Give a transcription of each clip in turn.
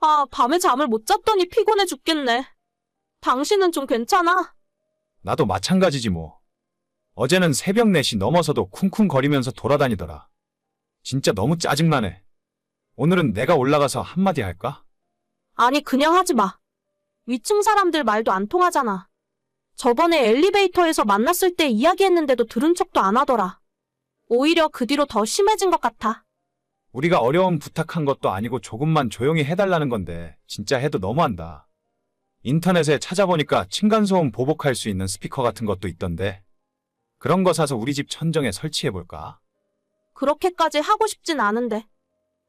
아, 밤에 잠을 못 잤더니 피곤해 죽겠네. 당신은 좀 괜찮아? 나도 마찬가지지 뭐. 어제는 새벽 4시 넘어서도 쿵쿵거리면서 돌아다니더라. 진짜 너무 짜증나네. 오늘은 내가 올라가서 한마디 할까? 아니, 그냥 하지 마. 위층 사람들 말도 안 통하잖아. 저번에 엘리베이터에서 만났을 때 이야기했는데도 들은 척도 안 하더라. 오히려 그 뒤로 더 심해진 것 같아. 우리가 어려운 부탁한 것도 아니고 조금만 조용히 해달라는 건데 진짜 해도 너무한다. 인터넷에 찾아보니까 층간소음 보복할 수 있는 스피커 같은 것도 있던데 그런 거 사서 우리 집 천정에 설치해볼까? 그렇게까지 하고 싶진 않은데.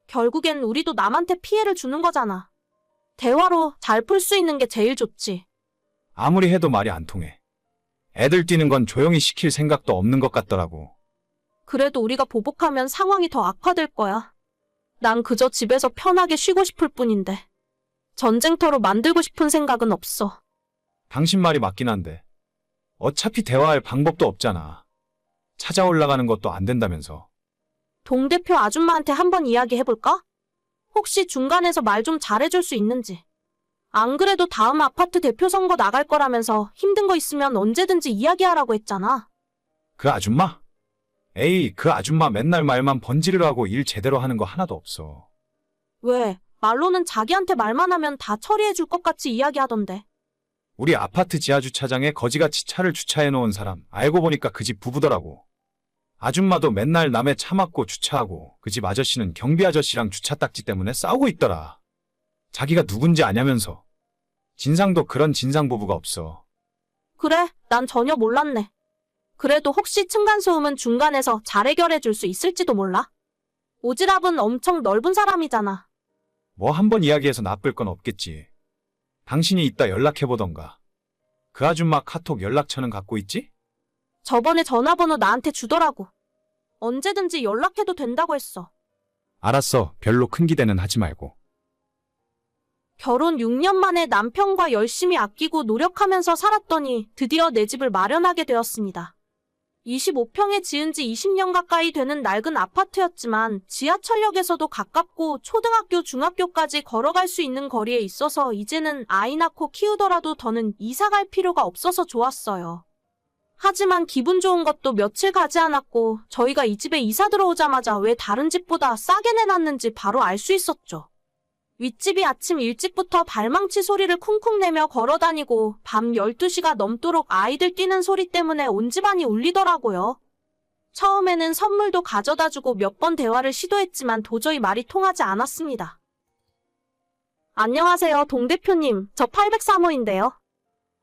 결국엔 우리도 남한테 피해를 주는 거잖아. 대화로 잘 풀 수 있는 게 제일 좋지. 아무리 해도 말이 안 통해. 애들 뛰는 건 조용히 시킬 생각도 없는 것 같더라고. 그래도 우리가 보복하면 상황이 더 악화될 거야. 난 그저 집에서 편하게 쉬고 싶을 뿐인데. 전쟁터로 만들고 싶은 생각은 없어. 당신 말이 맞긴 한데 어차피 대화할 방법도 없잖아. 찾아 올라가는 것도 안 된다면서. 동대표 아줌마한테 한번 이야기해볼까? 혹시 중간에서 말 좀 잘해줄 수 있는지. 안 그래도 다음 아파트 대표 선거 나갈 거라면서 힘든 거 있으면 언제든지 이야기하라고 했잖아. 그 아줌마? 에이, 그 아줌마 맨날 말만 번지르르 하고 일 제대로 하는 거 하나도 없어. 왜? 말로는 자기한테 말만 하면 다 처리해 줄 것 같이 이야기하던데. 우리 아파트 지하 주차장에 거지같이 차를 주차해 놓은 사람 알고 보니까 그 집 부부더라고. 아줌마도 맨날 남의 차 막고 주차하고 그 집 아저씨는 경비 아저씨랑 주차 딱지 때문에 싸우고 있더라. 자기가 누군지 아냐면서. 진상도 그런 진상 부부가 없어. 그래, 난 전혀 몰랐네. 그래도 혹시 층간소음은 중간에서 잘 해결해 줄 수 있을지도 몰라. 오지랖은 엄청 넓은 사람이잖아. 뭐 한 번 이야기해서 나쁠 건 없겠지. 당신이 이따 연락해보던가. 그 아줌마 카톡 연락처는 갖고 있지? 저번에 전화번호 나한테 주더라고. 언제든지 연락해도 된다고 했어. 알았어. 별로 큰 기대는 하지 말고. 결혼 6년 만에 남편과 열심히 아끼고 노력하면서 살았더니 드디어 내 집을 마련하게 되었습니다. 25평에 지은 지 20년 가까이 되는 낡은 아파트였지만 지하철역에서도 가깝고 초등학교, 중학교까지 걸어갈 수 있는 거리에 있어서 이제는 아이 낳고 키우더라도 더는 이사 갈 필요가 없어서 좋았어요. 하지만 기분 좋은 것도 며칠 가지 않았고 저희가 이 집에 이사 들어오자마자 왜 다른 집보다 싸게 내놨는지 바로 알 수 있었죠. 윗집이 아침 일찍부터 발망치 소리를 쿵쿵 내며 걸어 다니고 밤 12시가 넘도록 아이들 뛰는 소리 때문에 온 집안이 울리더라고요. 처음에는 선물도 가져다 주고 몇 번 대화를 시도했지만 도저히 말이 통하지 않았습니다. 안녕하세요, 동대표님. 저 803호인데요.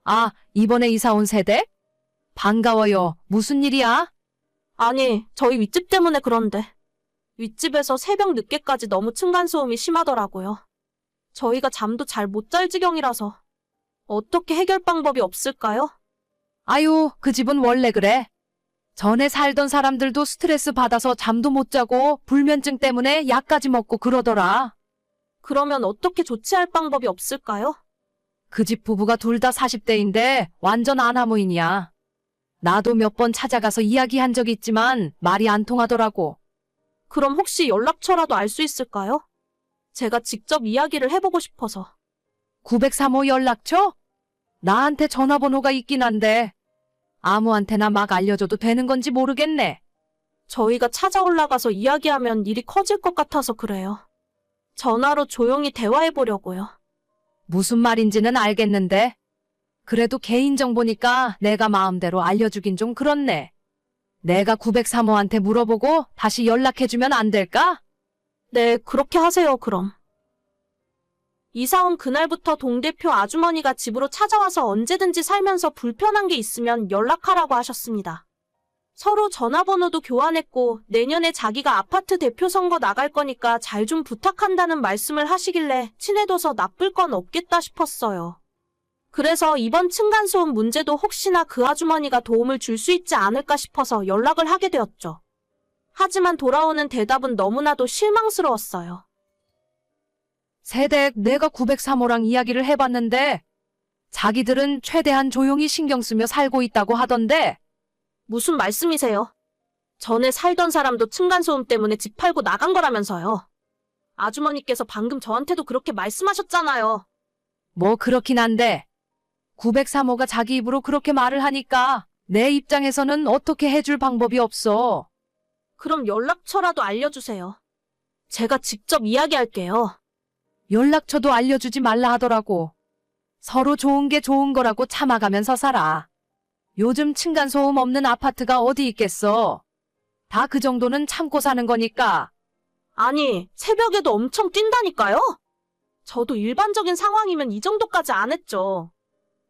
아, 이번에 이사 온 세대? 반가워요. 무슨 일이야? 아니, 저희 윗집 때문에 그런데. 윗집에서 새벽 늦게까지 너무 층간소음이 심하더라고요. 저희가 잠도 잘 못 잘 지경이라서. 어떻게 해결 방법이 없을까요? 아유, 그 집은 원래 그래. 전에 살던 사람들도 스트레스 받아서 잠도 못 자고 불면증 때문에 약까지 먹고 그러더라. 그러면 어떻게 조치할 방법이 없을까요? 그 집 부부가 둘 다 40대인데 완전 아나무인이야. 나도 몇 번 찾아가서 이야기한 적 있지만 말이 안 통하더라고. 그럼 혹시 연락처라도 알 수 있을까요? 제가 직접 이야기를 해보고 싶어서. 903호 연락처? 나한테 전화번호가 있긴 한데 아무한테나 막 알려줘도 되는 건지 모르겠네. 저희가 찾아 올라가서 이야기하면 일이 커질 것 같아서 그래요. 전화로 조용히 대화해보려고요. 무슨 말인지는 알겠는데. 그래도 개인정보니까 내가 마음대로 알려주긴 좀 그렇네. 내가 903호한테 물어보고 다시 연락해주면 안 될까? 네, 그렇게 하세요, 그럼. 이사 온 그날부터 동대표 아주머니가 집으로 찾아와서 언제든지 살면서 불편한 게 있으면 연락하라고 하셨습니다. 서로 전화번호도 교환했고 내년에 자기가 아파트 대표 선거 나갈 거니까 잘 좀 부탁한다는 말씀을 하시길래 친해둬서 나쁠 건 없겠다 싶었어요. 그래서 이번 층간소음 문제도 혹시나 그 아주머니가 도움을 줄 수 있지 않을까 싶어서 연락을 하게 되었죠. 하지만 돌아오는 대답은 너무나도 실망스러웠어요. 세댁 내가 903호랑 이야기를 해봤는데 자기들은 최대한 조용히 신경 쓰며 살고 있다고 하던데 무슨 말씀이세요? 전에 살던 사람도 층간소음 때문에 집 팔고 나간 거라면서요. 아주머니께서 방금 저한테도 그렇게 말씀하셨잖아요. 뭐 그렇긴 한데 903호가 자기 입으로 그렇게 말을 하니까 내 입장에서는 어떻게 해줄 방법이 없어. 그럼 연락처라도 알려주세요. 제가 직접 이야기할게요. 연락처도 알려주지 말라 하더라고. 서로 좋은 게 좋은 거라고 참아가면서 살아. 요즘 층간소음 없는 아파트가 어디 있겠어. 다 그 정도는 참고 사는 거니까. 아니, 새벽에도 엄청 뛴다니까요? 저도 일반적인 상황이면 이 정도까지 안 했죠.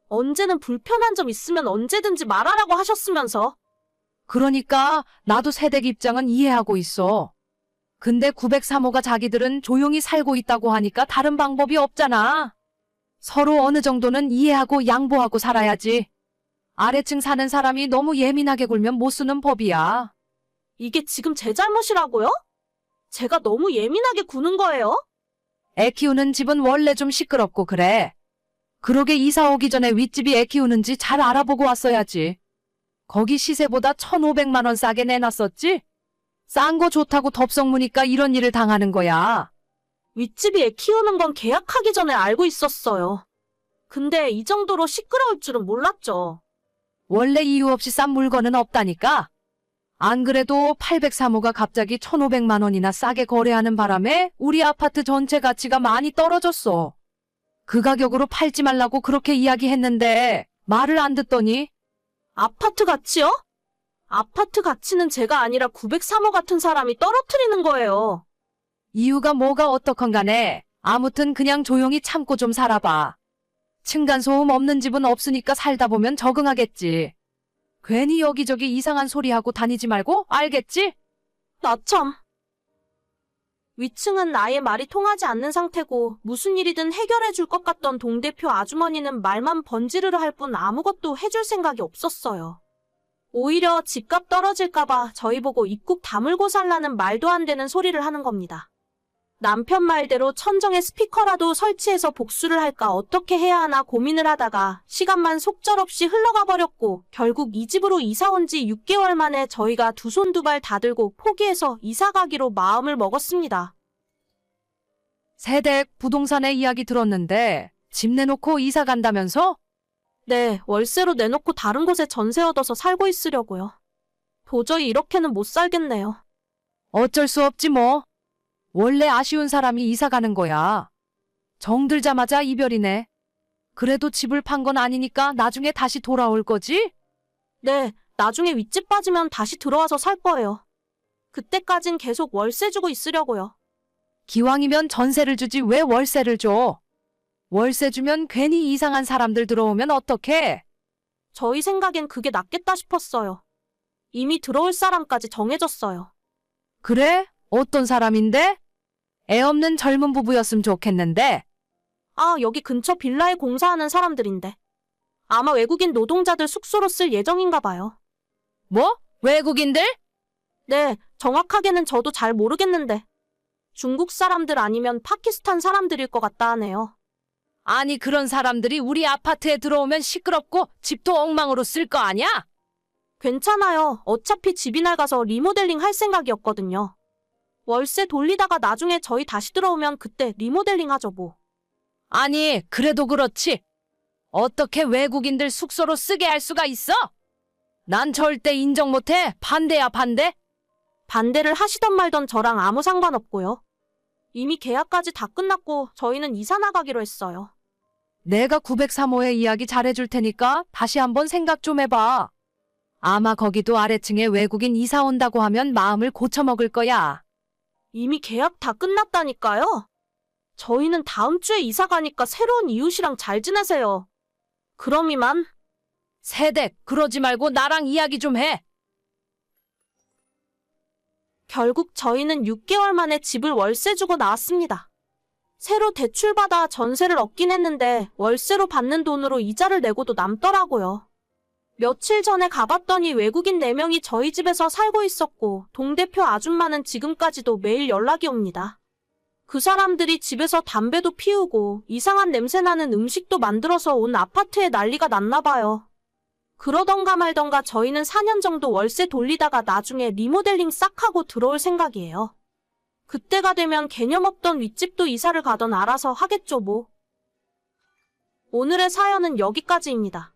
언제는 불편한 점 있으면 언제든지 말하라고 하셨으면서. 그러니까 나도 세댁 입장은 이해하고 있어. 근데 903호가 자기들은 조용히 살고 있다고 하니까 다른 방법이 없잖아. 서로 어느 정도는 이해하고 양보하고 살아야지. 아래층 사는 사람이 너무 예민하게 굴면 못 쓰는 법이야. 이게 지금 제 잘못이라고요? 제가 너무 예민하게 구는 거예요? 애 키우는 집은 원래 좀 시끄럽고 그래. 그러게 이사 오기 전에 윗집이 애 키우는지 잘 알아보고 왔어야지. 거기 시세보다 1,500만 원 싸게 내놨었지? 싼 거 좋다고 덥석 무니까 이런 일을 당하는 거야. 윗집이 애 키우는 건 계약하기 전에 알고 있었어요. 근데 이 정도로 시끄러울 줄은 몰랐죠. 원래 이유 없이 싼 물건은 없다니까. 안 그래도 803호가 갑자기 1,500만 원이나 싸게 거래하는 바람에 우리 아파트 전체 가치가 많이 떨어졌어. 그 가격으로 팔지 말라고 그렇게 이야기했는데 말을 안 듣더니 아파트 가치요? 아파트 가치는 제가 아니라 903호 같은 사람이 떨어뜨리는 거예요. 이유가 뭐가 어떻건 간에 아무튼 그냥 조용히 참고 좀 살아봐. 층간소음 없는 집은 없으니까 살다 보면 적응하겠지. 괜히 여기저기 이상한 소리 하고 다니지 말고 알겠지? 나 참. 위층은 아예 말이 통하지 않는 상태고 무슨 일이든 해결해 줄 것 같던 동대표 아주머니는 말만 번지르르 할 뿐 아무것도 해줄 생각이 없었어요. 오히려 집값 떨어질까봐 저희 보고 입국 다물고 살라는 말도 안 되는 소리를 하는 겁니다. 남편 말대로 천정에 스피커라도 설치해서 복수를 할까 어떻게 해야 하나 고민을 하다가 시간만 속절없이 흘러가 버렸고 결국 이 집으로 이사 온 지 6개월 만에 저희가 두 손 두 발 다 들고 포기해서 이사 가기로 마음을 먹었습니다. 세댁 부동산의 이야기 들었는데 집 내놓고 이사 간다면서? 네, 월세로 내놓고 다른 곳에 전세 얻어서 살고 있으려고요. 도저히 이렇게는 못 살겠네요. 어쩔 수 없지 뭐. 원래 아쉬운 사람이 이사 가는 거야. 정들자마자 이별이네. 그래도 집을 판 건 아니니까 나중에 다시 돌아올 거지? 네, 나중에 윗집 빠지면 다시 들어와서 살 거예요. 그때까진 계속 월세 주고 있으려고요. 기왕이면 전세를 주지 왜 월세를 줘? 월세 주면 괜히 이상한 사람들 들어오면 어떡해? 저희 생각엔 그게 낫겠다 싶었어요. 이미 들어올 사람까지 정해졌어요. 그래? 어떤 사람인데? 애 없는 젊은 부부였으면 좋겠는데. 아, 여기 근처 빌라에 공사하는 사람들인데. 아마 외국인 노동자들 숙소로 쓸 예정인가 봐요. 뭐? 외국인들? 네, 정확하게는 저도 잘 모르겠는데. 중국 사람들 아니면 파키스탄 사람들일 것 같다 하네요. 아니 그런 사람들이 우리 아파트에 들어오면 시끄럽고 집도 엉망으로 쓸 거 아니야? 괜찮아요. 어차피 집이 낡아서 리모델링 할 생각이었거든요. 월세 돌리다가 나중에 저희 다시 들어오면 그때 리모델링 하죠 뭐. 아니 그래도 그렇지. 어떻게 외국인들 숙소로 쓰게 할 수가 있어? 난 절대 인정 못해. 반대야 반대. 반대를 하시던 말던 저랑 아무 상관없고요. 이미 계약까지 다 끝났고 저희는 이사 나가기로 했어요. 내가 903호의 이야기 잘해줄 테니까 다시 한번 생각 좀 해봐. 아마 거기도 아래층에 외국인 이사 온다고 하면 마음을 고쳐먹을 거야. 이미 계약 다 끝났다니까요. 저희는 다음 주에 이사 가니까 새로운 이웃이랑 잘 지내세요. 그럼 이만. 세댁, 그러지 말고 나랑 이야기 좀 해. 결국 저희는 6개월 만에 집을 월세 주고 나왔습니다. 새로 대출받아 전세를 얻긴 했는데 월세로 받는 돈으로 이자를 내고도 남더라고요. 며칠 전에 가봤더니 외국인 4명이 저희 집에서 살고 있었고 동대표 아줌마는 지금까지도 매일 연락이 옵니다. 그 사람들이 집에서 담배도 피우고 이상한 냄새나는 음식도 만들어서 온 아파트에 난리가 났나 봐요. 그러던가 말던가 저희는 4년 정도 월세 돌리다가 나중에 리모델링 싹 하고 들어올 생각이에요. 그때가 되면 개념 없던 윗집도 이사를 가던 알아서 하겠죠 뭐. 오늘의 사연은 여기까지입니다.